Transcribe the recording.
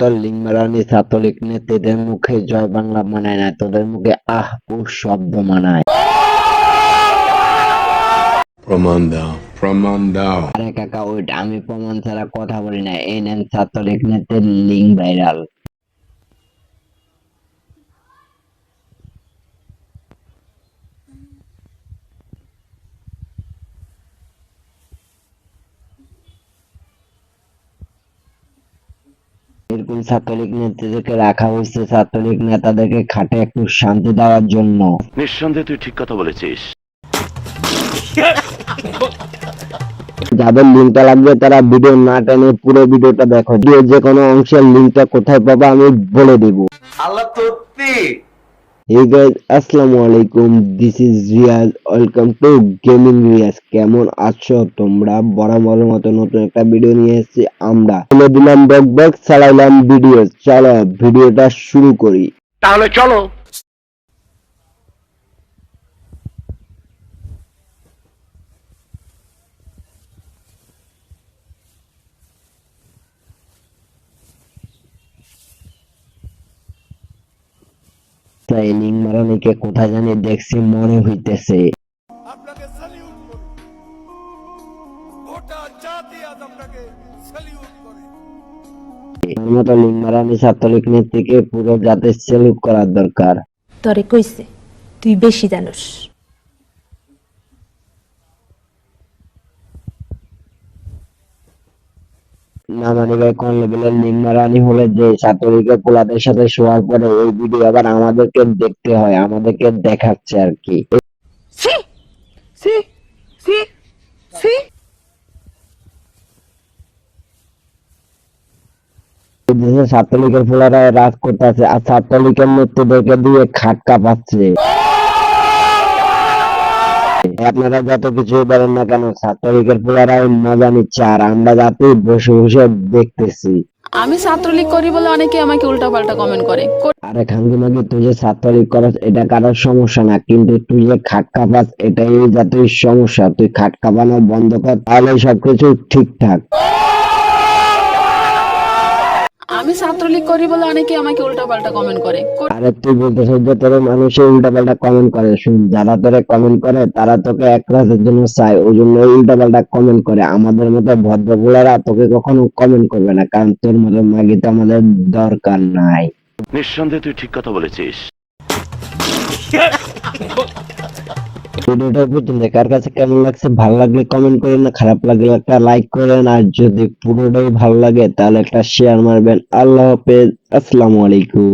মতো লিঙ্গরানি ছাত্রলীগ নেত্রীদের মুখে জয় বাংলা মানায় না তোদের মুখে আহ ও শব্দ মানায়। প্রমাণ দাও প্রমাণ দাও। আরে কাকা ওইট আমি প্রমাণ ছাড়া কথা বলি না। এই নেন ছাত্রলীগ নেত্রীর লিঙ্ক ভাইরাল। এরকম ছাত্রলীগ নেতৃত্বকে রাখা হয়েছে ছাত্রলীগ নেতাদেরকে খাটে একটু শান্তি দেওয়ার জন্য। নিঃসন্দেহে তুই ঠিক কথা বলেছিস। যাদের লিঙ্কটা লাগবে তারা ভিডিও না টেনে পুরো ভিডিওটা দেখো। ভিডিওর যে কোনো অংশের লিঙ্কটা কোথায় পাবো আমি বলে দিব। আল্লাহ সত্যি হে গাইজ আসসালামু আলাইকুম। This is Riyaz welcome to gaming Riyaz কেমন আছো তোমরা? বরাবরের মতো নতুন একটা ভিডিও নিয়ে এসেছি আমরা। তুলে দিলাম বক বক চালাইলাম ভিডিও চলো ভিডিওটা শুরু করি। তাহলে চলো তাই লিং মারানিকে কোথায় জানি দেখছি মনে হইতেছে। আপনাকে স্যালিউট করি গোটা জাতি আজ আপনাকে স্যালিউট করে। এর মতো মারানি ছাত্রলীগ নেত্রীকে পুরো জাতির সেলুট করার দরকার। তরে কইছে তুই বেশি জানোস। না মানে ভাই কোন লেভেলের লিঙ্গারানি হলে যে ছাত্রলীগের পোলাদের সাথে শোয়ার পরে ভিডিও আবার আমাদেরকে দেখতে হয় আমাদেরকে দেখাচ্ছে আর কি। দেশে ছাত্রলীগের রাজ করতেছে আর ছাত্রলীগের নেতৃত্বদেরকে দিয়ে খাটকা পাচ্ছে। আপনারা যত কিছু বলেন না কেন ছাত্রলীগের পুরারা মজা নিচ্ছে আর আমরা যাতে বসে বসে দেখতেছি। আমি ছাত্রলীগ করি বলে অনেকে আমাকে উল্টা পাল্টা কমেন্ট করে। আরে খাঙ্গি মাগি তুই যে ছাত্রলীগ করস এটা কারোর সমস্যা না কিন্তু তুই যে খাটকা পাস এটাই জাতীয় সমস্যা। তুই খাটকা বানা বন্ধ কর তাহলে সবকিছু ঠিকঠাক। আমি ছাত্রলীগ করি বলে অনেকে আমাকে উল্টাপাল্টা কমেন্ট করে। আরে তুই বলতেছিস যে তোর মানুষে উল্টা পাল্টা কমেন্ট করে। শুন যারা তোরে কমেন্ট করে তারা তোকে এক রাতের জন্য চায়। ওই জন্য উল্টা পাল্টা কমেন্ট করে। আমাদের মতো ভদ্রগুলারা তোকে কখনো কমেন্ট করবে না কারণ তোর মতো মাগিতে আমাদের দরকার নাই। নিঃসন্দেহে তুই ঠিক কথা বলেছিস। ভিডিওটা পর্যন্ত কার কাছে কেমন লাগছে, ভালো লাগলে কমেন্ট করেন না খারাপ লাগলে একটা লাইক করেন, আর যদি পুরোটাই ভালো লাগে তাহলে একটা শেয়ার মারবেন। আল্লাহ হাফেজ, আসসালামু আলাইকুম।